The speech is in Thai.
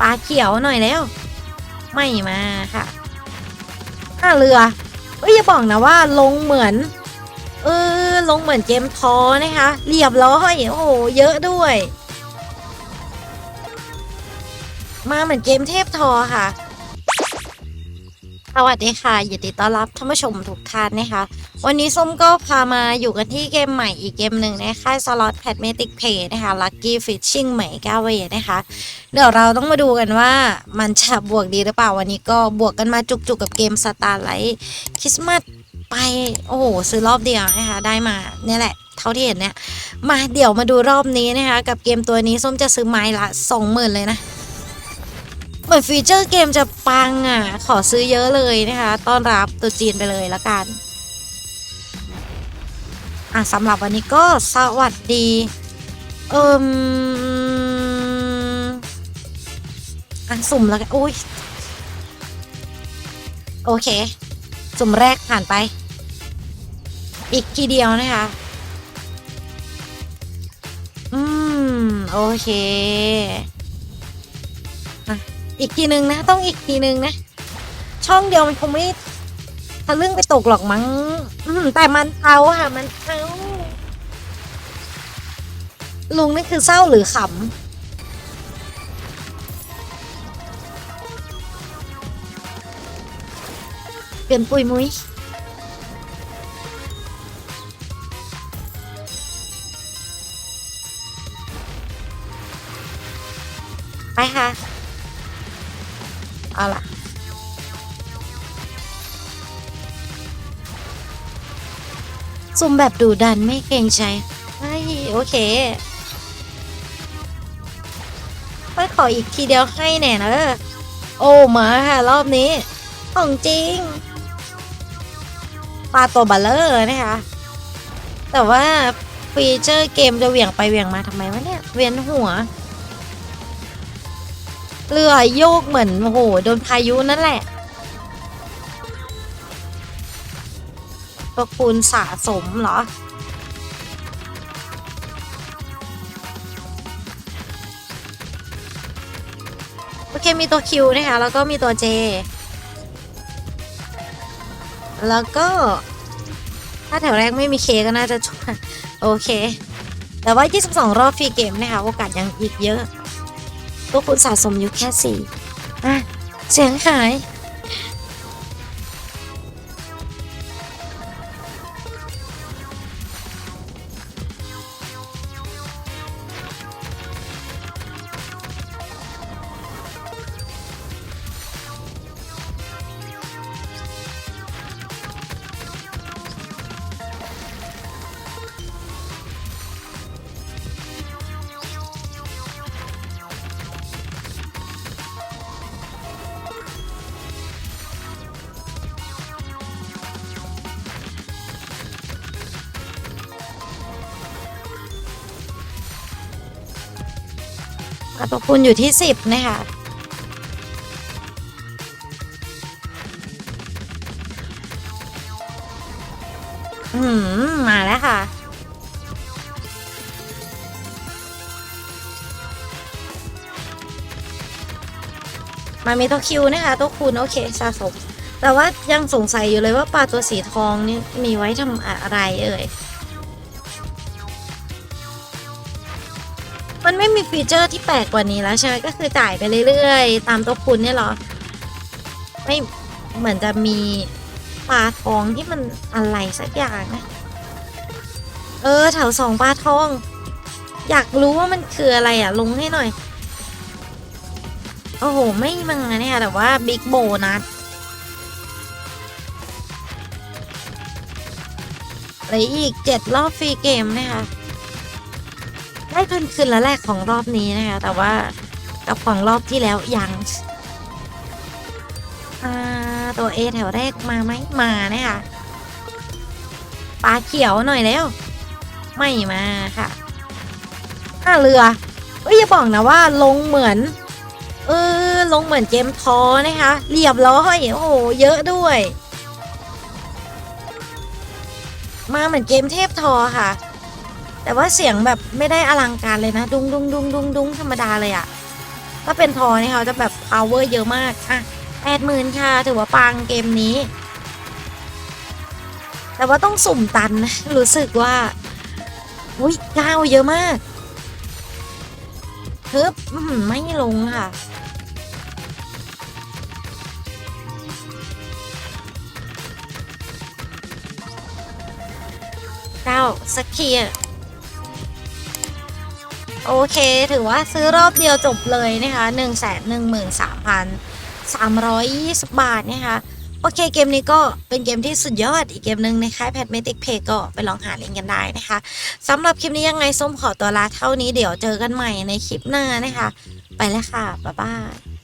ปลาเขียวหน่อยแล้ว ไม่มาค่ะท่าเรือเอ้ยอย่าบอกนะว่าลงเหมือน เออลงเหมือนเจมทอนะคะเรียบร้อยโอ้โหเยอะด้วย มาเหมือนเกมเทพทอค่ะ สวัสดีค่ะยินดีต้อนรับท่านผู้ชมทุกท่านนะคะ วันนี้ส้มก็พามาอยู่กันที่เกมใหม่อีกเกมหนึ่งในค่ายสล็อตแพดเมติกเพย์นะคะ Lucky Fishing ใหม่ก้าเวนะคะ เดี๋ยวเราต้องมาดูกันว่ามันจะบวกดีหรือเปล่าวันนี้ก็บวกกันมาจุกๆกับเกมสตาร์ไลท์คริสต์มาสไป โอ้โห ซื้อรอบเดียวนะคะ ได้มาเนี่ยแหละ เท่าที่เห็นเนี่ยมาเดี๋ยวมาดูรอบนี้นะคะ กับเกมตัวนี้ส้มจะซื้อไม้ละสองหมื่นเลยนะ เหมือนฟีเจอร์เกมจะปังอะ ขอซื้อเยอะเลยนะคะ ต้อนรับตัวจีนไปเลยละกัน อะสำหรับวันนี้ก็สวัสดี เอิมอะสุ่มแล้วกันอุ้ย โอเค สุ่มแรกผ่านไป อีกทีเดียวนะคะ อืม โอเค อีกทีหนึ่งนะ ต้องอีกทีหนึ่งนะ ช่องเดียวมันคงไม่ทะลึ่งไปตกหรอกมั้งแต่มันเอาค่ะมันเอาลุงนี่คือเศร้าหรือขำเปลี่ยนปุยมุ้ยไปค่ะ เอาล่ะซุ่มแบบดูดันไม่เกรงใจไอ้โอเคไปขออีกทีเดียวให้แน่นะโอ้มาค่ะรอบนี้ ของจริงปลาตัวบัลเลอร์นะคะ แต่ว่าฟีเจอร์เกมจะเหวี่ยงไปเหวี่ยงมาทำไมวะเนี่ย เวียนหัว เรือโยกเหมือนโอ้โหโดนพายุนั่นแหละตัวคูณสะสมเหรอ โอเคมีตัว Q นะคะ แล้วก็มีตัว J แล้วก็ ถ้าแถวแรกไม่มี K ก็น่าจะโอเค แต่ว่า 22 รอบฟรีเกมนะคะ โอกาสยังอีกเยอะ ตัวคุณสะสมอยู่แค่สี่อะ เสียงหาย อะตัวคุณอยู่ที่สิบนะคะอืม มาแล้วค่ะ มามีตัวคิวนะคะตัวคูณโอเคสะสม แต่ว่ายังสงสัยอยู่เลยว่าปลาตัวสีทองนี่มีไว้ทำอะไรเอ่ย ไม่มีฟีเจอร์ที่แปลกกว่านี้แล้วใช่ไหมก็คือจ่ายไปเรื่อยๆ ตามตัวคุณเนี่ยหรอ ไม่เหมือนจะมีปลาทองที่มันอะไรสักอย่างนะ เออแถวสองปลาทอง อยากรู้ว่ามันคืออะไรอะ ลงให้หน่อย โอ้โห ไม่มังเนี่ยแต่ว่าบิ๊กโบนัสเหลืออีกเจ็ดรอบฟรีเกมนะคะ ได้เพิ่นคืนละแรกของรอบนี้นะคะ แต่ว่ากับของรอบที่แล้วยังตัวเอแถวแรกมาไหมมานะคะปลาเขียวหน่อยแล้ว ไม่มาค่ะท่าเรือเอ้ยอย่าบอกนะว่าลงเหมือน เออลงเหมือนเจมทอนะคะเรียบร้อยโอ้โหเยอะด้วย มาเหมือนเกมเทพทอค่ะ แต่ว่าเสียงแบบไม่ได้อลังการเลยนะ ดุงดุงดุงดุงดุงธรรมดาเลยอะถ้าเป็นทอนี่เขาจะแบบ power เยอะมาก อะแปดหมื่นค่ะ ถือว่าปังเกมนี้ แต่ว่าต้องสุ่มตันนะ รู้สึกว่า อุ้ยก้าเยอะมากฮึบไม่ลงค่ะเก้าสักที โอเคถือว่าซื้อรอบเดียวจบเลยนะคะหนึ่งแสนหนึ่งหมื่นสามพันสามร้อยยี่สิบบาทนะคะโอเคเกมนี้ก็เป็นเกมที่สุดยอดอีกเกมหนึ่งในค่ายแพทเมติกเพก็ไปลองหาเล่นกันได้นะคะสำหรับคลิปนี้ยังไงส้มขอตัวลาเท่านี้เดี๋ยวเจอกันใหม่ในคลิปหน้านะคะ ไปแล้วค่ะ บ๊ายบาย